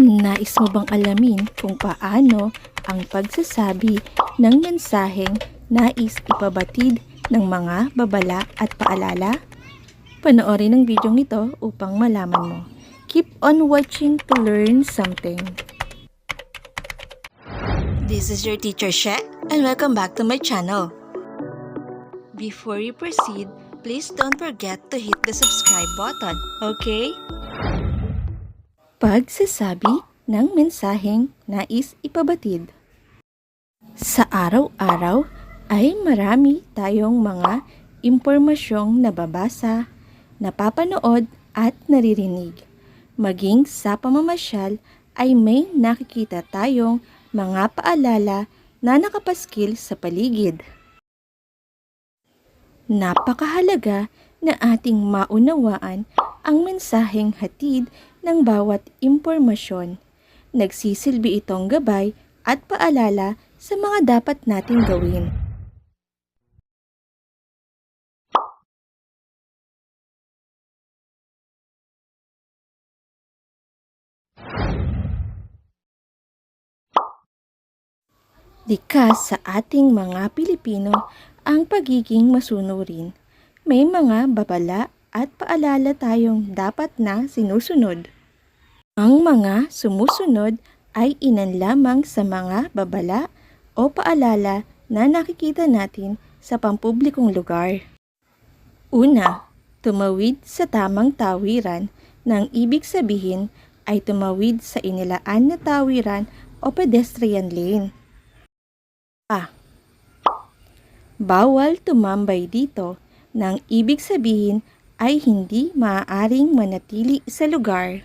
Nais mo bang alamin kung paano ang pagsasabi ng mensaheng nais ipabatid ng mga babala at paalala? Panoorin ang video ito upang malaman mo. Keep on watching to learn something. This is your teacher She and welcome back to my channel. Before you proceed, please don't forget to hit the subscribe button, okay? Pagsasabi ng mensaheng nais ipabatid. Sa araw-araw ay marami tayong mga impormasyong nababasa, napapanood at naririnig. Maging sa pamamasyal ay may nakikita tayong mga paalala na nakapaskil sa paligid. Napakahalaga na ating maunawaan ang mensaheng hatid ng bawat impormasyon. Nagsisilbi itong gabay at paalala sa mga dapat nating gawin. Likas sa ating mga Pilipino ang pagiging masunurin. May mga babala at paalala tayong dapat na sinusunod. Ang mga sumusunod ay inan lamang sa mga babala o paalala na nakikita natin sa pampublikong lugar. Una, tumawid sa tamang tawiran nang ibig sabihin ay tumawid sa inilaan na tawiran o pedestrian lane. A. Bawal tumambay dito nang ibig sabihin ay hindi maaaring manatili sa lugar.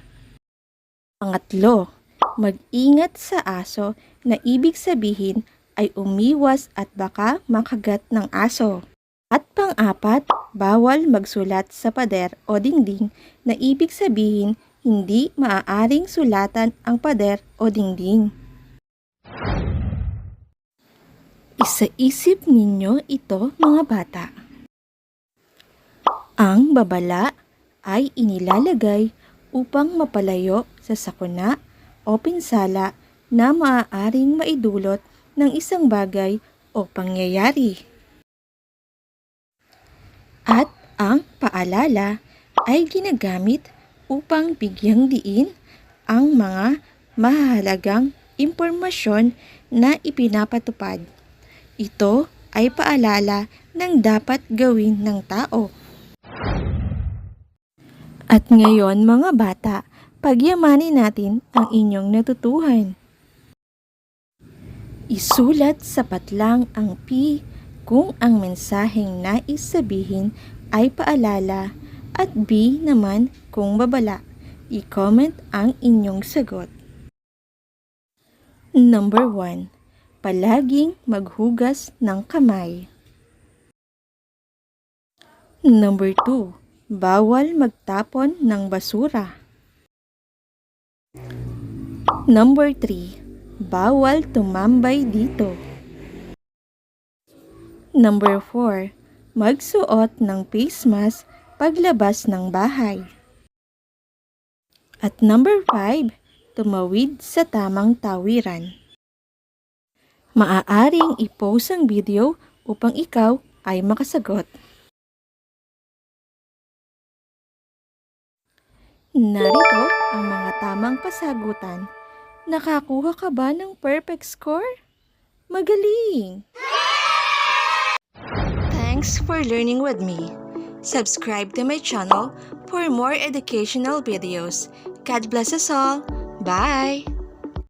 Pangatlo, mag-ingat sa aso na ibig sabihin ay umiwas at baka makagat ng aso. At pang-apat, bawal magsulat sa pader o dingding na ibig sabihin hindi maaaring sulatan ang pader o dingding. Isa-isip ninyo ito mga bata. Ang babala ay inilalagay upang mapalayo sa sakuna o pinsala na maaaring maidulot ng isang bagay o pangyayari. At ang paalala ay ginagamit upang bigyang diin ang mga mahalagang impormasyon na ipinapatupad. Ito ay paalala ng dapat gawin ng tao. At ngayon mga bata, pagyamanin natin ang inyong natutuhan. Isulat sapat lang ang P kung ang mensaheng nais sabihin ay paalala at B naman kung babala. I-comment ang inyong sagot. Number 1. Palaging maghugas ng kamay. Number 2. Bawal magtapon ng basura. Number 3. Bawal tumambay dito. Number 4. Magsuot ng face mask paglabas ng bahay. At number 5. Tumawid sa tamang tawiran. Maaaring i-post ang video upang ikaw ay makasagot. Narito ang mga tamang pasagutan. Nakakuha ka ba ng perfect score? Magaling! Thanks for learning with me. Subscribe to my channel for more educational videos. God bless us all. Bye!